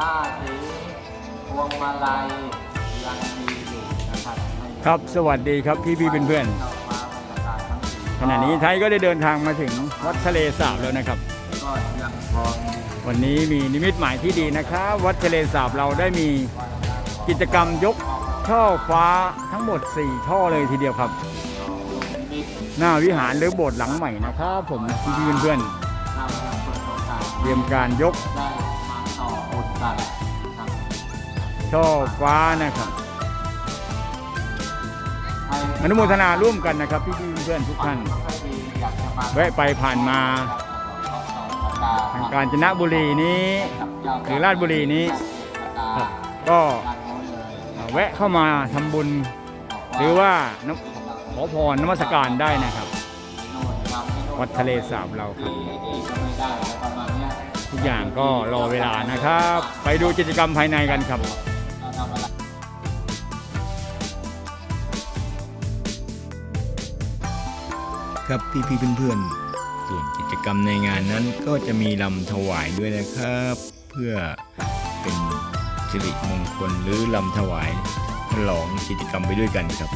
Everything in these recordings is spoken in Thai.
ผ้าสีพวงมาลัยยังมีอยู่นะครับไม่ครับสวัสดีครับพี่พี่ๆเพื่อนเจ้าฟ้าบรรยากาศทั้งสี่ๆขณะนี้ไทยก็ได้เดินทางมาถึงวัดทะเลสาบแล้วนะครับ ก็ยังพอมีวันนี้มีนิมิตหมายที่ดีนะครับ วัดทะเลสาบเราได้มีกิจกรรมยกช่อฟ้าทั้งหมด 4 ช่อเลยทีเดียวครับ มิตรหน้าวิหารหรือโบสถ์หลังใหม่นะครับ ผมพี่พี่ๆเพื่อนเรายังเปิดโอกาสๆเตรียมการยกได้ มาต่อบุญกันนะครับช่อฟ้านะครับให้อนุโมทนาร่วมกันนะครับพี่พี่ๆเพื่อนๆทุกท่านให้ดีอยากจะมาแวะไปผ่านมา ทางกาญจนบุรีนี้หรือราชบุรีนี้ครับก็แวะเข้ามาทำบุญ หรือว่าน้ำขอพรนมัสการได้นะครับ วัดทะเลสาบเราครับทุก อย่างก็รอเวลานะครับ ไปดูกิจกรรมภายในกันครับครับพี่พี่ๆเพื่อนๆ ส่วนกิจกรรมในงานนั้นก็จะมีลำถวายด้วยนะครับ เพื่อเป็นสิริมงคลหรือลำถวายฉลองกิจกรรมไปด้วยกันครับ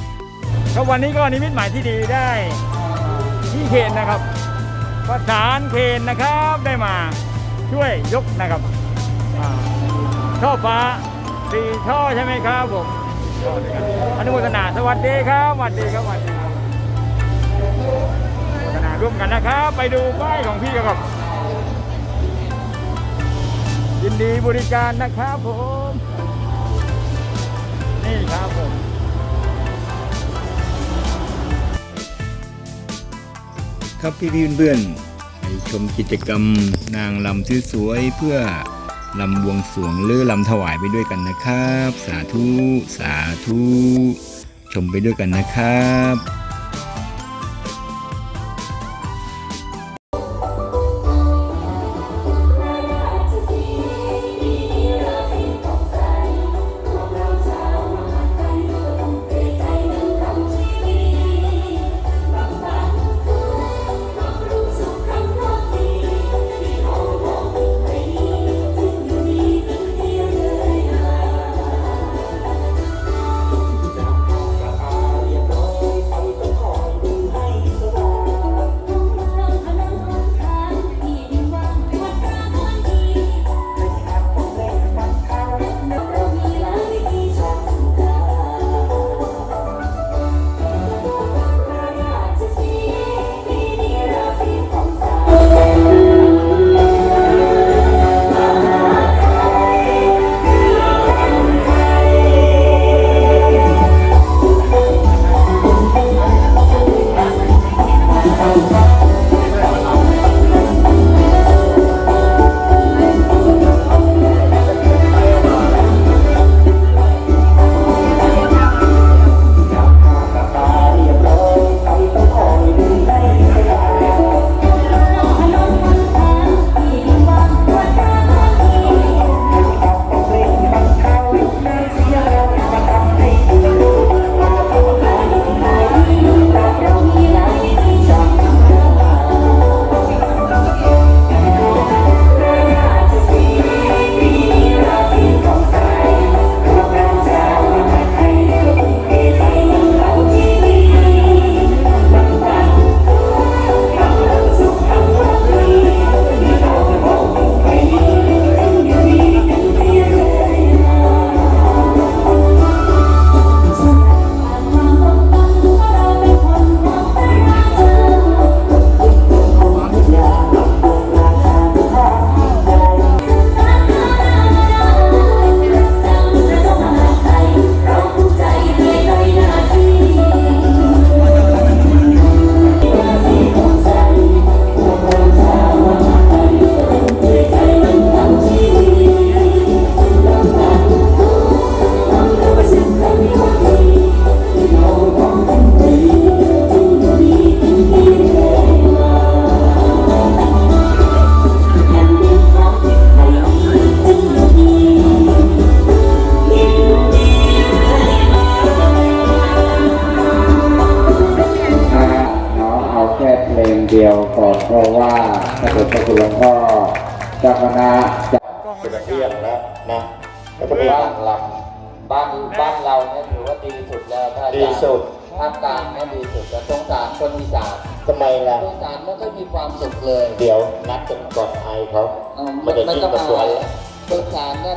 ครับวันนี้ก็นิมิตหมายที่ดีได้ที่เขนนะครับประสานเขนนะครับได้มา ช่วยยกนะครับอ่าช่อฟ้าสี่ช่อใช่ไหมครับผมช่อด้วยกันอนุโมทนาสวัสดีครับสวัสดีครับสวัสดีครับอนุโมทนาร่วมกันนะครับ ไปดูป้ายของพี่ครับ ยินดีบริการนะครับผม นี่ครับผมครับพี่พี่เพื่อน ชมกิจกรรมนางลำสวยๆเพื่อลำบวงสวงหรือลำถวายไปด้วยกันนะครับ สาธุ สาธุ ชมไปด้วยกันนะครับ หลวงพ่อเจ้าคณะจะกล้องจะเที่ยงแล้วนะก็จะมีบ้านลำบ้านบ้านเราเนี่ยถือว่าดีสุดแล้วถ้าดีสุดภาคกลางเนี่ยดีสุดแต่สงสารคนอีสานทำไมล่ะคนอีสานไม่ค่อยมีความสุขเลย เดี๋ยวนัดกันก่อนไอเขาเออมันจะไม่ยิ่งต้องกระสวยคนอีสานเนี่ย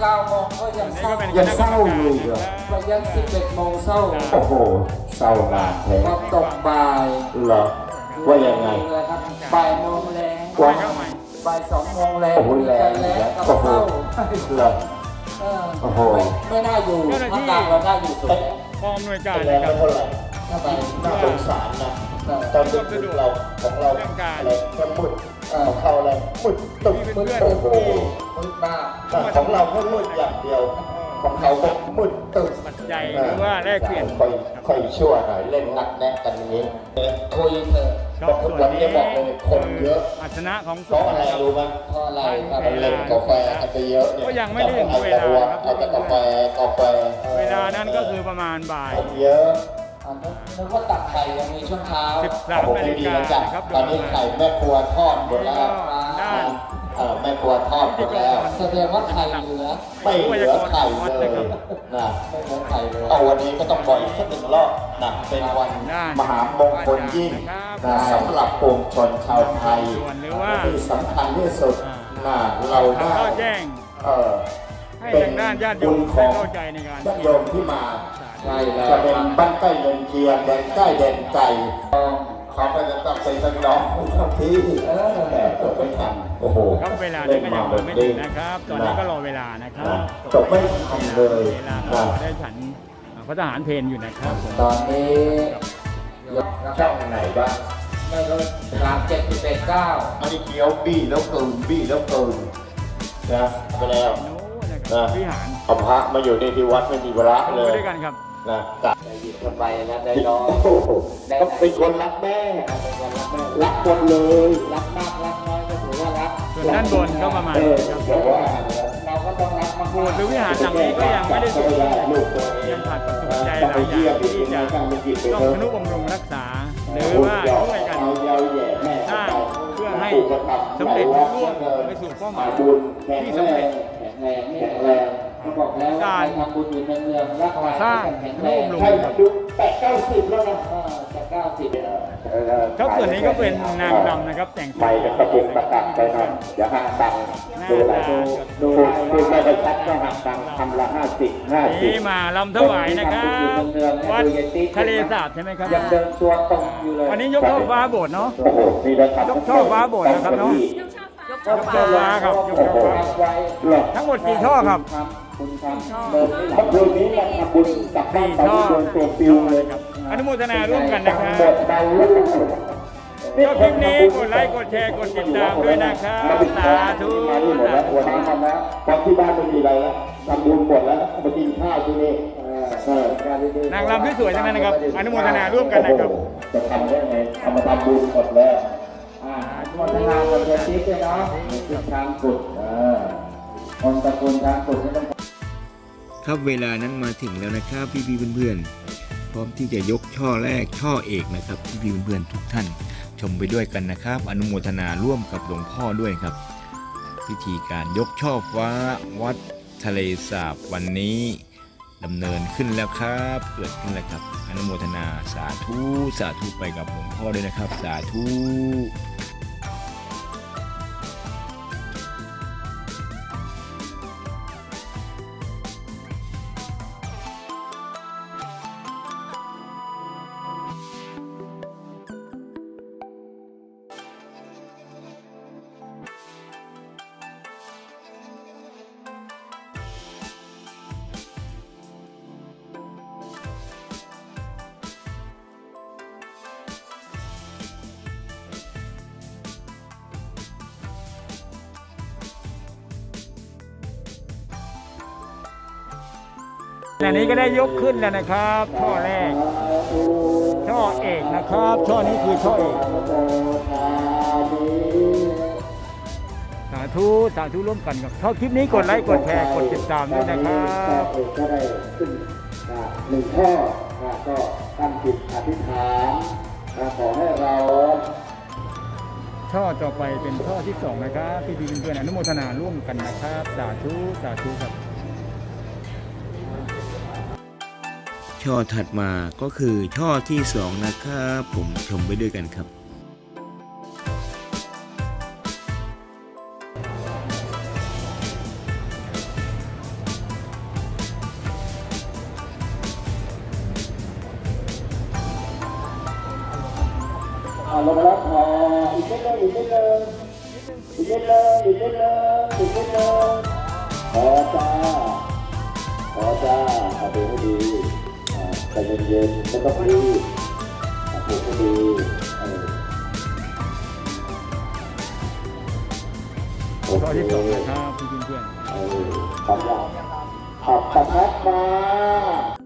เก้าโมงก็ยังนี่เศร้าก็เป็นยังเศร้าอยู่เหรอไปยันสิบเอ็ดโมงเศร้าโอ้โหเศร้านานแท้พอตกบ่ายเหรอว่ายังไงเลยครับบ่ายโมงแรง ว่าเข้าใหม่บ่ายสองโมงแรงโอ้โหแรงแรงกับโอ้โหเศร้าเหรอเออโอ้โห ไม่ไม่น่าอยู่เจ้าหน้าที่ ภาคกลางเราน่าอยู่สุดกองหน่วยการแรนะงครัไม่บเท่าไหร่ทำไมน่าสงสารนะเออตอนดึกๆเราของเราเรื่องการอะไรแค่มืดของเขาอะไรมืดตึ๊บนี่เป็นเพื่อนโอ้โหมืดมาก ของเราแค่มืดอย่างเดียว ของเขาก็มืดตึ๊บ ปัจจัยหรือว่าแลกเปลี่ยนค่อยค่อยชั่วหน่อยเล่นนักแนะกันอย่างนี้คุยเถอะบอกทุกวันนี้บอกเลยคนเยอะอัชนะของเพราะอะไรรู้ไหมเพราะอะไรครับมันเล่นกาแฟกันไปเยอะเนี่ยก็ยังไม่ได้ถึงเวลาครับเอาแต่กาแฟกาแฟเวลานั้นก็คือประมาณบ่ายคนเยอะอะนึกนึกว่าตักไข่ยังมีช่วงเช้า13โอ้โหนาฬิดีกาแล้วจ้ะนะครับตอนนี้ไข่แม่ครัวทอดหมดแล้วได้ เออแม่ครัวทอดหมดแล้ว แสดงว่าไข่เหลือไม่เหลือไข่เลยนะไม่เหลือไข่เลยเอาวันนี้ก็ต้องบ่อยสักหนึ่งรอบนะเป็นวันได้มหามงคลยิ่งครับนะสำหรับปวงชนชาวไทยส่วนหรือว่าที่สำคัญที่สุดนะเราเราได้ก็แจ้งเออให้ทางด้านญาติโยบุมญขได้องเข้าใจในการญาติโยมที่มาใช่แล้วจะเป็นบ้านใกล้เดินเคียงแดนใกล้แดนไกล เขาก็จะต้องเป็นทั้งน้องทั้งพี่แต่ตกไม่ทันโอ้โหครับเวลานี้ก็ยังไม่ถึงนะครับ ตอนนี้ก็รอเวลานะครับตกไม่ทันเลยเวลาก็ได้ฉันพระทหารเพลอยู่นะครับผมตอนนี้ยกช่องไหนบ้างไม่รู้สามเจ็ดสิบเอ็ดเก้าอันนี้เคี้ยวบี้แล้วเกินบี้แล้วเกินนะไปแล้วโน้นะครับวิหารเอาพระมาอยู่ในที่วัดไม่มีเวลาเข้าเลไปยด้วยกันครับ นะกะได้หยิบกันไปแล้วได้ร้องโอ้โหก็เป็นคนรักแม่ เป็นวันรักแม่ รักคนเลย รักมากรักน้อยก็ถือว่ารักส่วนด้านบนก็ประมาณเออนี้ครับแต่ว่าเราก็ต้องรักมากโบสถ์หรือวิหารหลังนี้ก็ยังไม่ได้เสร็จลูกตัวเองยังขาดปัจจัยหลายอย่างที่จะต้องทนุบำรุงรักษา หรือว่าช่วยกันสร้างเพื่อให้สำเร็จรุ่ร่วงไปสู่เป้าหมายบุญที่สำเร็จแข็งแรง แข็งแรงเขาบอกแล้วว่าใครทำบุญอยู่ในเมืองรักใครสร้างแข็งทแรนุงบำรุงใช่ดูแปดเก้าสิบแล้วนะเออจะเก้าสิบครับส่วนนี้ก็เป็นนางรำนะครับแต่งไปกับกระปุกตะกักไปหน่อยอย่าห้าตังค์หน้าดูอะไรตาดูดูพูดไม่ได้ชัดก็หักตังค์ทำละห้าสิบห้าสิบนี่มาลำถวายนะครับวัดทะเลสาบใช่ไหมครับยังเดินตัวตรงอยู่เลยวันนี้ยกช่อฟ้าโบสถ์เนาะโอ้โหนี่นะครับยกช่อฟ้าโบสถ์นะครับเนาะ ยกช่อฟ้าครับยกช่อฟ้ารับไว้เหรอทั้งหมดกี่ช่อครับทำคุณทำเดินไม่หคลัรับบคืนนี้เราทำบุญกลับบ้านไปโดนตัวปิวเลยอนุโมทนาร่วมกันนะครับหมดเบาแล้วชอบคลิปนี้กดไลค์กดแชร์กดติดตามด้วยนะครับสาธุมาที่หมดแล้ววันนี้ทำแล้วตอนที่บ้านไม่มีอะไรแล้วทำบุญหมดแล้วมากินข้าวที่นี่เออนางรำที่สวยทั้งนั้นนะครับ อนุโมทนาร่วมกันนะครับโอ้โหจะทำได้ไงเอามาทำบุญหมดแล้ว อ่าหมดเดเวลาด้วยเนาะคือทางกดเออคนตระกูลทางกุดนี่ต้องครับเวลานั้นมาถึงแล้วนะครับพี่พี่ๆเพื่อนๆพร้อมที่จะยกช่อแรกช่อเอกนะครับพี่พี่ๆเพื่อนๆทุกท่าน ชมไปด้วยกันนะครับ อนุโมทนาร่วมกับหลวงพ่อด้วยครับ พิธีการยกช่อฟ้าวัดทะเลสาบวันนี้ ดำเนินขึ้นแล้วครับ เกิดขึ้นแล้วครับอนุโมทนาสาธุสาธุไปกับหลวงพ่อด้วยนะครับ สาธุ อันนี้ก็ได้ยกขึ้นแล้วนะครับ ช่อแรก ช่อเอกนะครับ ช่อนี้คือช่อเอกสาธุสาธุร่วมกันครับชอบคลิปนี้กดไลค์กดแชร์กดติดตามด้วยนะครับก็ได้ขึ้นอ่าหนึ่งข้ออ่าก็ตั้งจิตอธิษฐานอ่าขอให้เราช่อต่อไปเป็นช่อที่สองนะครับพี่พี่เพื่อนๆอนุโมทนาร่วมกันนะครับ สาธุสาธุครับ ช่อถัดมาก็คือช่อที่สองนะครับผมชมไปด้วยกันครับอ่าลงมาแล้วอีกนิดนึงอีกนิดนึงอีกนิดนึงอีกนิดนึงอีกนิดนึงพอจ้าพอจ้าเอาดูให้ดี ใจเย็นๆไม่ต้องรีบเอาดูให้ดีข้อที่สองนะครับเพื่อนๆเออทำอย่างขับประทัดมา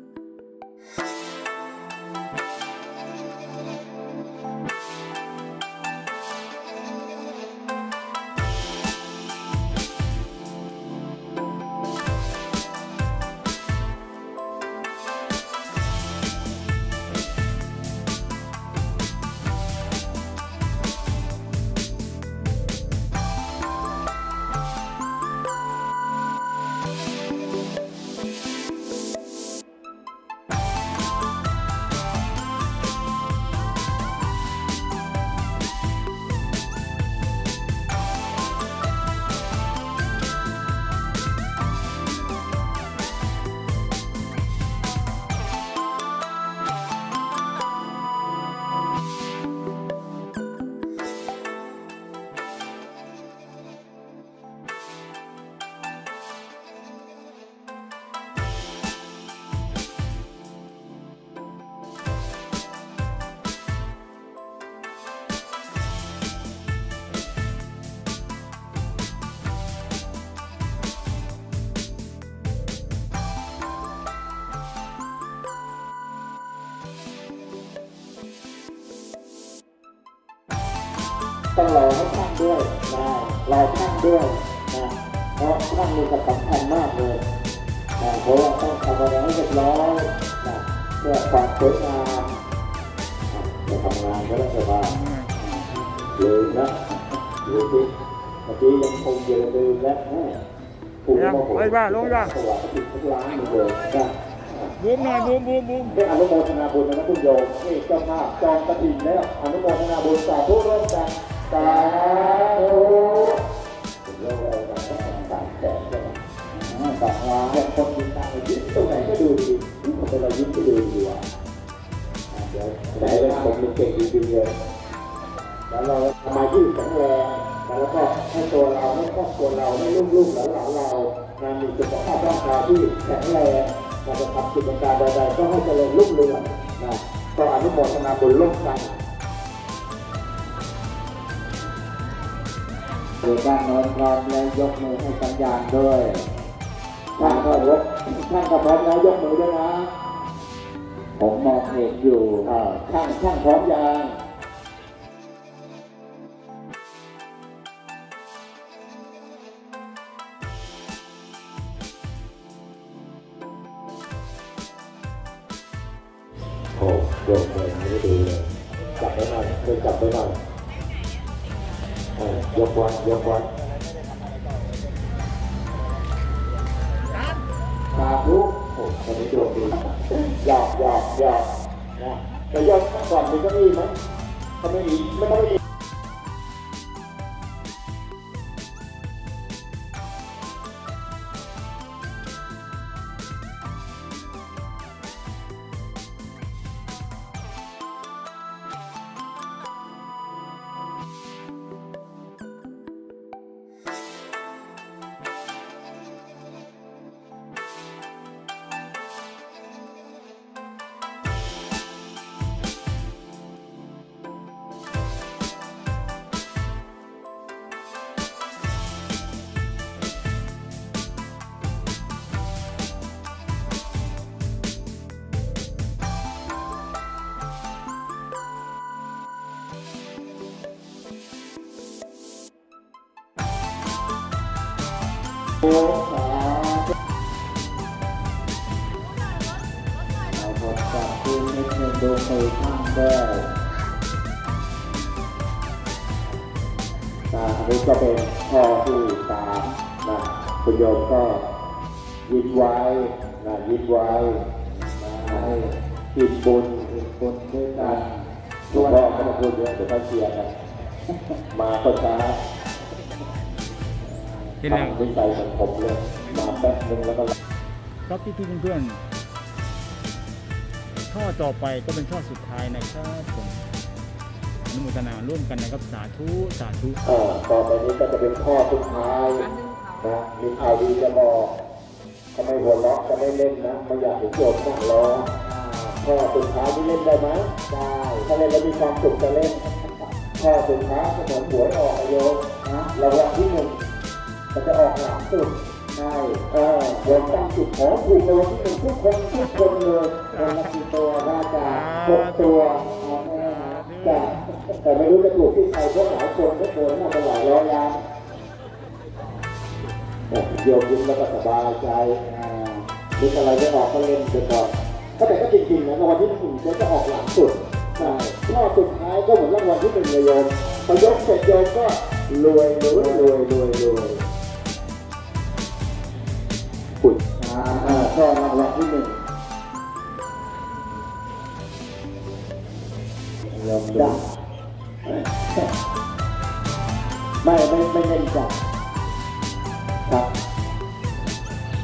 ต้องรอให้ช่างด้วยนะรอช่างด้วยนะเพราะช่างมีกับสำคัญมากเลยนะเพราะว่าต้องทำอะไรให้เรียบร้อยนะเพื่อความสวยงามนะจะทำงานก็ได้แต่ว่าลืมนะลืมที่เมื่อกี้ยังคงเยอะลืมแล้วแม่ถูกยังโมโหไปบ้านลงจ้ะสวัสดีทุกร้านเลยนะบูมหน่อยบูมบูมบูมได้อนุโมทนาบุญนะคุณโยมนี่เจ้าภาพจองกระถิ่นแล้วอนุโมทนาบุญสาธุร่วมกัน สาธุเรื่องอะไรกันก็สามแสนใช่ไหมอ่าสามล้านเนี่ยคนมีตังค์ยิ้มตรงไหนก็ดูดีเป็นเรายิ้มก็ดูดีว่ะอ่าเดี๋ยวไหนเป็นคนมีเก่งจริงๆเลยแล้วเราสมาธิแข็งแรงแล้วก็ให้ตัวเราให้ครอบครัวเราให้ลูกๆหลานเรานะมีสุขภาพร่างกายที่แข็งแรงเราจะทำกิจการใดๆก็ให้เจริญรุ่งเรืองนะก็อนุโมทนาบุญร่วมกัน ดินด้านโน้นพร้อมแล้วยกมือให้สัญญาณด้วยช่างก็ยกช่างก็พร้อมแล้วยกมือด้วยนะ ผมมองเห็นอยู่ข้าช่างช่างพร้อมยัง หยอกหยอกหยอกนะแต่ยกก่อนมีเก็มีไหมถ้าไม่มีไม่ต้องมี โอ้สาธุเอาบทจากที่นิดนึ่งดูมือข้างได้นะอันนี้ก็เป็นข้อที่สามนะคุณโยมก็ยินไว้นะยินไว้นะให้กินบุญกินบุญด้วยกันหลวงพ่อก็มาพูดเยอะเดี๋ยวเขาเชียร์กันมาก็ช้า ที่แล้วทำวิจัยสังคมเลยมาแป๊บนึงแล้วก็ครับพี่พี่ๆเพื่อนๆช่อต่อไปก็เป็นช่อสุดท้ายนะครับผมอนุโมทนาร่วมกันนะครับสาธุสาธุเอ่อต่อไปนี้ก็จะเป็นข้อสุดท้ายนะมีข่าวดีจะบอกทำไมหัวเราะจะไม่เล่นนะไม่อยากให้โยมนั่งรอข้อสุดท้ายที่เล่นได้ไหมได้ถ้าเล่นแล้วมีความสุขจะเล่นข้อสุดท้ายก็เหมือนหวยออกอะโยมนะรางวัลที่หนึ่ง มันจะออกหลังสุดใช่เออโยมตั้งจุดขอถูกรางวัลที่หนึ่งทุกคนทุกคนเลยคนละกี่ตัวน่าจะหกตัวจ้ะแต่ไม่รู้จะถูกที่ใครเพราะหลายคนก็โดนมาเป็นหลายร้อยล้านโยมยิ้มแล้วก็สบายใจนึกอะไรไม่ออกก็เล่นไปก่อนถ้าแต่ก็จริงๆนะรางวัลที่หนึ่งก็จะออกหลังสุดใช่รอบสุดท้ายก็เหมือนรางวัลที่หนึ่งเลยโยมพอยกเสร็จโยมก็รวยรวยรวยรวยรวย ขุดอ่าอ่าก็รางวัลที่หนึ่งยอมได้ไม่ไม่ไม่เล่นจับครับ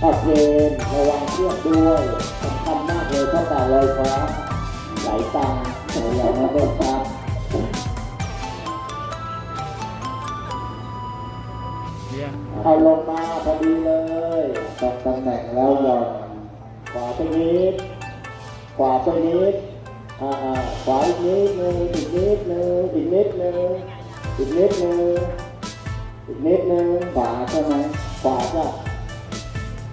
ขับเวนระวังเครื่องด้วยสำคัญมากเลยถ้าตาลอยฟ้าไหลตังอะไรนะเด็กครับเรียนเอาลงมาพอดีเลย ตรงตำแหน่งแล้วหย่อนขวาไปนิดขวาไปนิดอ่าอ่าขวาอีกนิดนึงอีกนิดนึงอีกนิดนึงอีกนิดนึงอีกนิดนึงขวาใช่ไหมขวาจ้ะ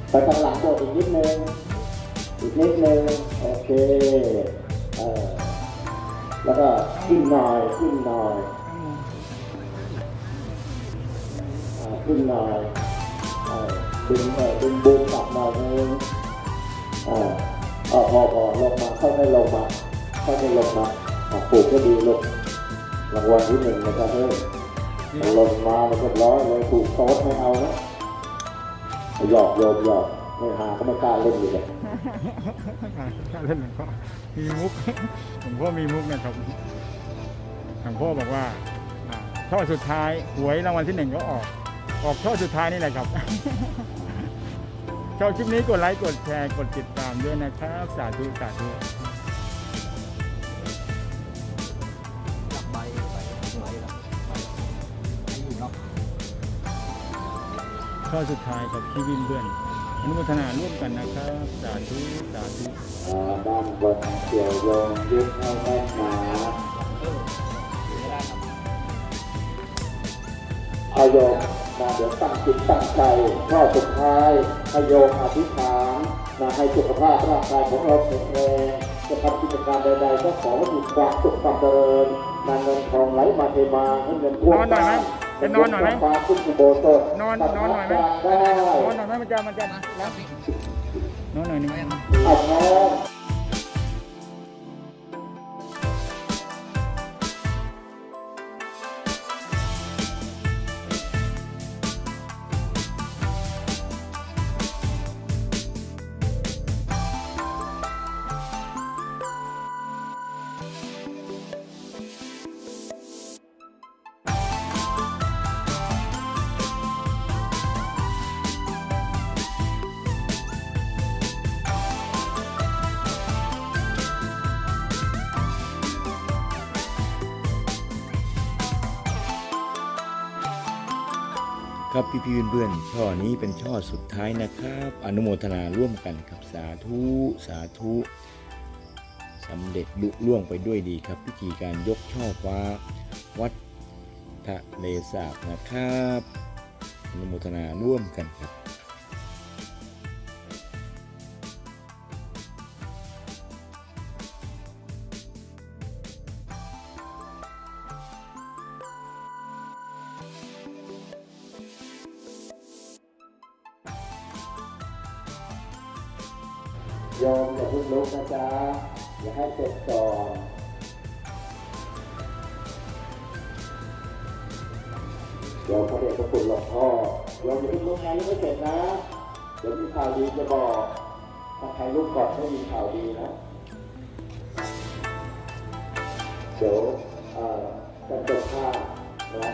ไปทางหลังบทอีกนิดนึงอีกนิดนึงโอเคเออแล้วก็ขึ้นหน่อยขึ้นหน่อยขึ้นหน่อย ดึงเออดึงบูมกลับหน่อยนึงอ่าพอพอลงมาค่อยๆลงมาค่อยๆลงมาอะปลูกก็ดีลูกรางวัลที่หนึ่งนะครับเฮ้ยมันลงมาเรียบร้อยเลยถูกโต๊ดไม่เอานะหยอกโยมหยอกไม่หาก็ไม่กล้าเล่นอยู่เลยถ้าเล่นหลวงพ่อมีมุกหลวงพ่อมีมุกนะครับหลวงพ่อบอกว่าอ่าช่อสุดท้ายหวยรางวัลที่หนึ่งก็ออก ออกช่อสุดท้ายนี่แหละครับ ชอบคลิปนี้กดไลค์กดแชร์กดติดตามด้วยนะครับ สาธุสาธุจับใบใบใบละใบใบอยู่เนาะช่อสุดท้ายครับที่วินเพื่อนอนุโมทนาร่วมกันนะครับ สาธุสาธุอ่าด้านบนเกี่ยวโยงยึดให้แน่นหนาเออไม่ได้ครับเอาโยมนะเดี๋ยวตั้งจิตตั้งใจข้อสุดท้าย ให้โยมอธิษฐานนะให้สุขภาพร่างกายของเราแข็งแรงจะทำกิจการใดๆก็ขอให้มีความสุขความเจริญนางเงินทองไหลมาเทมาให้เงินท่วมนอนหน่อยไหมจะนอนหน่อยไหมฟ้าขึ้นอุโบสถนอนนอนหน่อยไหมได้นอนหน่อยไหมมันจะมันจะแล้วนอนหน่อยหนึงเอาพร้อม ครับพี่พี่เพื่อนๆช่อนี้เป็นช่อสุดท้ายนะครับ อนุโมทนาร่วมกันครับสาธุสาธุสำเร็จลุล่วงไปด้วยดีครับ พิธีการยกช่อฟ้า วัดทะเลสาบนะครับ อนุโมทนาร่วมกันครับ โยมอย่าเพิ่งลุกนะจ๊ะอย่าให้เสร็จก่อนเดี๋ยวพระเดชพระคุณหลวงพ่อโยมอย่าเพิ่งลุกงานยังไม่เสร็จนะเดี๋ยวมีข่าวดีจะบอกถ้าใครลุกก่อนไม่มีข่าวดีนะเดี๋ยวเอ่อจะจบภาพนะ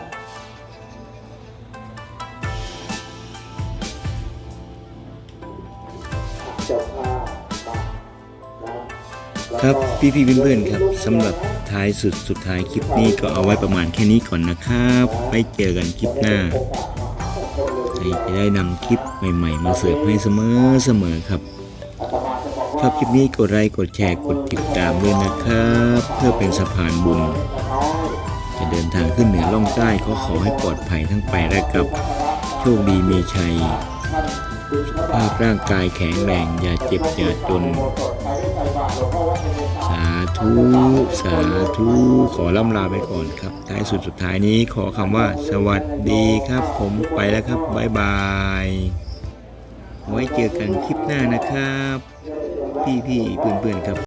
ครับพี่พี่ๆเพื่อนๆครับสำหรับท้ายสุดสุดท้ายคลิปนี้ก็เอาไว้ประมาณแค่นี้ก่อนนะครับไว้เจอกันคลิปหน้าใครจะได้นำคลิปใหม่ ๆ มาเสิร์ฟให้เสมอเสมอครับชอบคลิปนี้กดไลค์กดแชร์กดติดตามด้วยนะครับ เพื่อเป็นสะพานบุญ จะเดินทางขึ้นเหนือล่องใต้ก็ขอให้ปลอดภัยทั้งไปและกลับ โชคดีมีชัย สุขภาพร่างกายแข็งแรงอย่าเจ็บอย่าจน สาธุสาธุขอล่ำลาไปก่อนครับ ท้ายสุดสุดท้ายนี้ขอคำว่า สวัสดีครับ ผมไปแล้วครับบ๊ายบาย ไว้เจอกันคลิปหน้านะครับ พี่ๆเพื่อนๆครับ